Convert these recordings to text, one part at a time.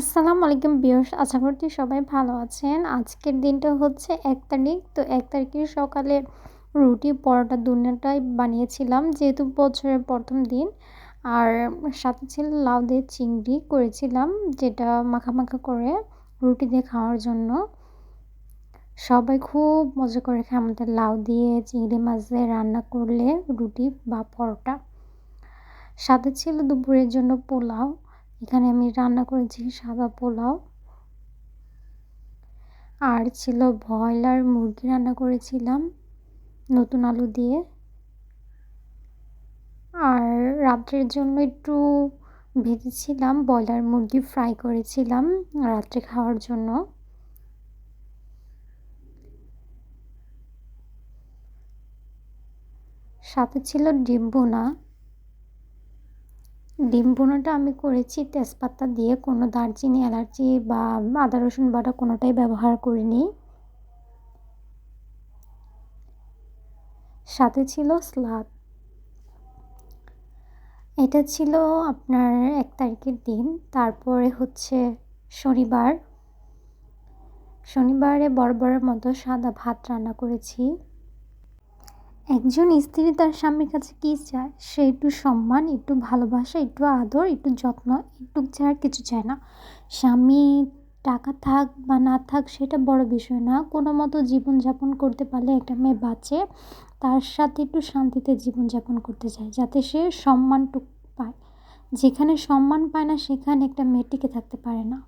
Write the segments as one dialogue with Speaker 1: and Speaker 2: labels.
Speaker 1: আসসালামু আলাইকুম বিয়র্স আশা করছি সবাই ভালো আছেন। আজকের দিনটা হচ্ছে এক তারিখ, তো এক তারিখের সকালে রুটি, পরোটা দুটাই বানিয়েছিলাম, যেহেতু বছরের প্রথম দিন। আর সাথে ছিল লাউ দিয়ে চিংড়ি করেছিলাম, যেটা মাখা মাখা করে রুটি দিয়ে খাওয়ার জন্য। সবাই খুব মজা করে খায় আমাদের লাউ দিয়ে চিংড়ি মাছ দিয়ে রান্না করলে, রুটি বা পরোটা। সাথে ছিল দুপুরের জন্য পোলাও। এখানে আমি রান্না করেছি সাদা পোলাও। আর ছিল ব্রয়লার মুরগি রান্না করেছিলাম নতুন আলু দিয়ে। আর রাত্রের জন্য একটু ভেজেছিলাম, ব্রয়লার মুরগি ফ্রাই করেছিলাম রাত্রে খাওয়ার জন্য। সাথে ছিল ডিম বোনা ডিম বোনাটা আমি করেছি, তেজপাতা দিয়ে কোনো দারচিনি, এলাচি বা আদা, রসুন বাটা কোনোটাই ব্যবহার করিনি। সাথে ছিল স্লাদ এটা ছিল আপনার এক তারিখের দিন, তারপরে হচ্ছে শনিবার। শনিবারে বড় মতো সাদা ভাত রান্না করেছি। একজন স্ত্রী তার স্বামীর কাছে কী চায়? সে একটু সম্মান, একটু ভালোবাসা, একটু আদর, একটু যত্ন, একটু ছাড়া কিছু চায় না। স্বামী টাকা থাক বা না থাক, সেটা বড় বিষয় না। কোনো মতো জীবনযাপন করতে পারলে একটা মেয়ে বাঁচে, তার সাথে একটু শান্তিতে জীবনযাপন করতে চায়, যাতে সে সম্মানটুক পায়। যেখানে সম্মান পায় না, সেখানে একটা মেয়ে টিকে থাকতে পারে না।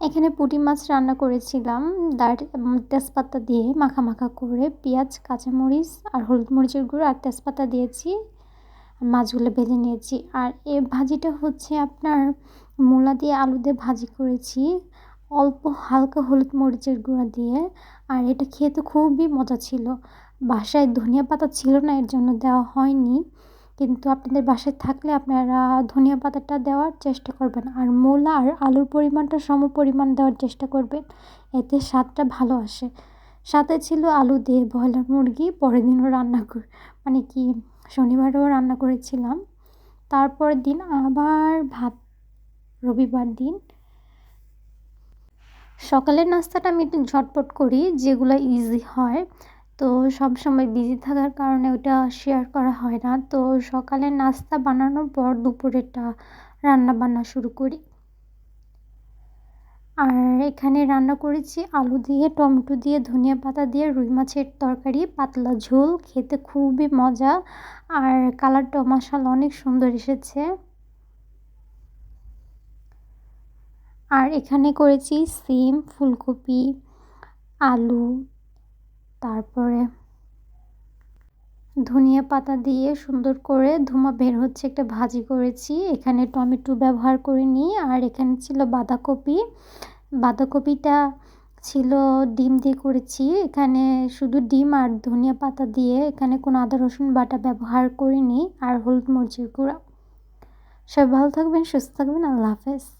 Speaker 1: এখানে পুঁটি মাছ রান্না করেছিলাম। দার তেজপাতা দিয়ে মাখা মাখা করে পেঁয়াজ, কাঁচামরিচ আর হলুদ মরিচের গুঁড়ো আর তেজপাতা দিয়েছি মাছগুলো ভেজে নিয়েছি। আর এ ভাজিটা হচ্ছে আপনার মূলা দিয়ে আলু দিয়ে ভাজি করেছি, অল্প হালকা হলুদ মরিচের গুঁড়া দিয়ে। আর এটা খেতে খুবই মজা ছিল। বাসায় ধনিয়া পাতা ছিল না, এর জন্য দেওয়া হয়নি। কিন্তু আপনাদের বাসায় থাকলে আপনারা ধনিয়া পাতাটা দেওয়ার চেষ্টা করবেন আর মূলা আর আলুর পরিমাণটা সম পরিমাণ দেওয়ার চেষ্টা করবেন। এতে স্বাদটা ভালো আসে। সাথে ছিল আলু দিয়ে ব্রয়লার মুরগি, পরের দিনও রান্না কর মানে কি, শনিবারেও রান্না করেছিলাম। তারপরের দিন আবার ভাত, রবিবার দিন। সকালের নাস্তাটা আমি একটু ঝটপট করি, যেগুলো ইজি হয়। তো সব সময় বিজি থাকার কারণে ওটা শেয়ার করা হয় না। তো সকালে নাস্তা বানানোর পর দুপুরেরটা রান্না বান্না শুরু করি। আর এখানে রান্না করেছি আলু দিয়ে, টমেটো দিয়ে, ধনিয়া পাতা দিয়ে, রুই মাছের তরকারি, পাতলা ঝোল, খেতে খুবই মজা। আর কালারটা মশালা অনেক সুন্দর এসেছে। আর এখানে করেছি সিম, ফুলকপি, আলু তারপরে ধনিয়া পাতা দিয়ে সুন্দর করে ধুমা বের হচ্ছে একটা ভাজি করেছি। এখানে টমেটো ব্যবহার করে করিনি আর এখানে ছিল বাঁধাকপি। বাঁধাকপিটা ছিল ডিম দিয়ে করেছি। এখানে শুধু ডিম আর ধনিয়া পাতা দিয়ে এখানে কোনো আদা, রসুন বাটা ব্যবহার করিনি। আর হলুদ মরিচের গুঁড়া। সবাই ভালো থাকবেন, সুস্থ থাকবেন। আল্লাহ হাফেজ।